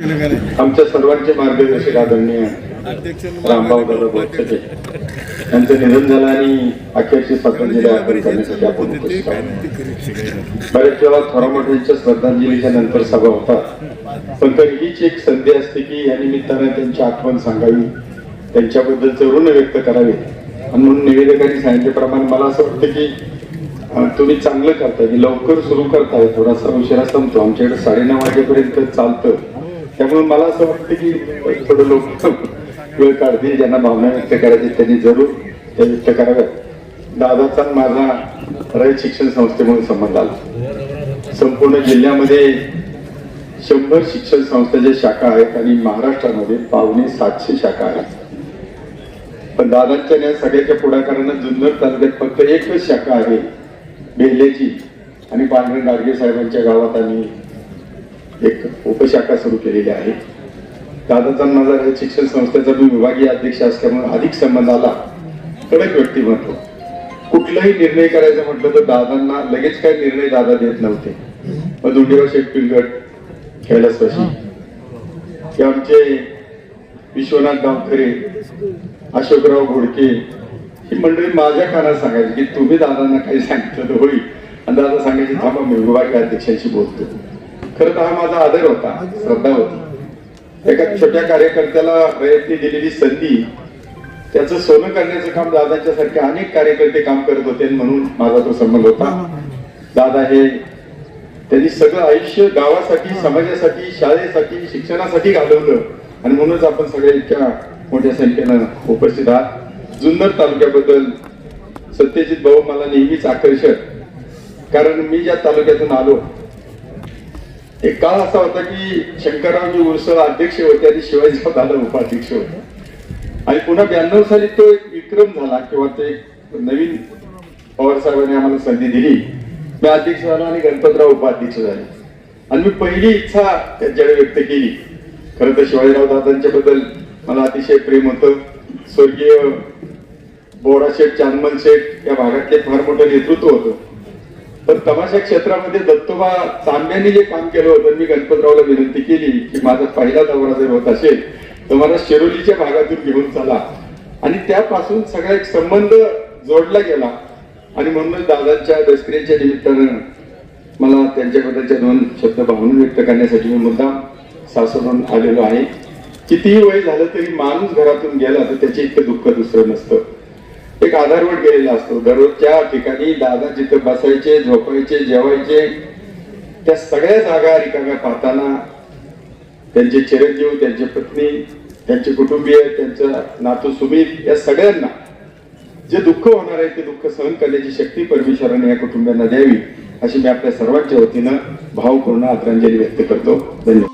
आमच्या सर्वांचे मार्गदर्शक आदरणीय रामभाऊ दादा बोरसके यांचं निधन झालं आणि अखेरची श्रद्धांजली अर्पण करण्यासाठी आपण. बऱ्याच वेळा थोरामोठ यांच्या श्रद्धांजलीच्या नंतर सभा होतात. पण तर हीच एक संधी असते की या निमित्तानं त्यांची आठवण सांगावी त्यांच्याबद्दलचं ऋण व्यक्त करावे. आणि म्हणून निवेदकांनी सांगितल्याप्रमाणे मला असं वाटतं की तुम्ही चांगलं करताय लवकर सुरू करताय थोडासा उशिरा संपतो. आमच्याकडे साडेनऊ वाजेपर्यंत चालतं. त्यामुळे मला असं वाटतं की थोडं लोक वेळ काढतील ज्यांना भावना व्यक्त करायची त्यांनी जरूर त्या व्यक्त कराव्यात. दादाचा माझा रयत शिक्षण संस्थेमुळे संबंध आला. संपूर्ण जिल्ह्यामध्ये शंभर शिक्षण संस्थेच्या शाखा आहेत आणि महाराष्ट्रामध्ये पावणे सातशे शाखा आहेत. पण दादांच्या या सगळ्याच्या पुढाकारानं जुन्नर तालुक्यात फक्त एकच शाखा आहे बेल्लेची आणि पांढरे गाडगे साहेबांच्या गावात आम्ही एक उपशाखा सुरू केलेली आहे. दादाचा माझा हे शिक्षण संस्थेचा मी विभागीय अध्यक्ष असल्यामुळे अधिक संबंध आला कडक व्यक्तिमत्व कुठलाही निर्णय करायचा म्हटलं तर दादांना लगेच काय निर्णय दादा देत नव्हते. मग दुंडीराव शेठ पिलगट कैलासवाशी हे आमचे विश्वनाथ गावकरे अशोकराव घोडके ही मंडळी माझ्या कानात सांगायची की तुम्ही दादांना काही सांगितलं तर होईल. आणि दादा सांगायचे थांबा मी विभागीय अध्यक्षांशी बोलतो. खरं तर हा माझा आदर होता श्रद्धा होती. एका छोट्या कार्यकर्त्याला प्रयत्नी दिलेली संधी त्याचं सोनं करण्याचं काम दादांच्या सारखे अनेक कार्यकर्ते काम करत होते म्हणून माझा तो संबंध होता. दादा हे त्यांनी सगळं आयुष्य गावासाठी समाजासाठी शाळेसाठी शिक्षणासाठी घालवलं. आणि म्हणूनच आपण सगळे इतक्या मोठ्या संख्येनं उपस्थित आहात. जुन्नर तालुक्याबद्दल सत्यजित भाऊ मला नेहमीच आकर्षक कारण मी ज्या तालुक्यातून आलो एक काळ असा होता की शंकररावजी उरसळ अध्यक्ष होते आणि शिवाजीराव दादा उपाध्यक्ष होते. आणि पुन्हा ब्याण्णव साली तो एक विक्रम झाला किंवा ते नवीन पवार साहेबांनी आम्हाला संधी दिली. मी अध्यक्ष झालो आणि गणपतराव उपाध्यक्ष झाले. आणि मी पहिली इच्छा त्यांच्याकडे व्यक्त केली. खरं तर शिवाजीराव दादांच्या बद्दल मला अतिशय प्रेम होतं. स्वर्गीय बोरा शेठ चांदमन शेठ या भागातले फार मोठं नेतृत्व होतं. पण तमाशा क्षेत्रामध्ये दत्तोबा चांब्याने जे काम केलं होतं मी गणपतरावला विनंती केली की माझा पहिला दौरा जर होत असेल तर मला शिरोलीच्या भागातून घेऊन चला. आणि त्यापासून सगळा एक संबंध जोडला गेला. आणि म्हणूनच दादांच्या दसऱ्याच्या निमित्तानं मला त्यांच्याबद्दलच्या दोन शब्द भावना व्यक्त करण्यासाठी मी मुद्दा सासरून आलेलो आहे. कितीही वय झालं तरी माणूस घरातून गेला तर त्याचे इतकं दुःख दुसरं नसतं. एक आधारवट केलेला असतो. दररोजच्या ठिकाणी दादा जिथं बसायचे झोपायचे जेवायचे त्या सगळ्या जागा रिकाम्या पाहताना त्यांचे चिरंजीव त्यांची पत्नी त्यांचे कुटुंबीय त्यांचं नातू सुमित या सगळ्यांना जे दुःख होणार आहे ते दुःख सहन करण्याची शक्ती परमेश्वराने या कुटुंबियांना द्यावी अशी मी आपल्या सर्वांच्या वतीनं भावपूर्ण आदरांजली व्यक्त करतो. धन्यवाद.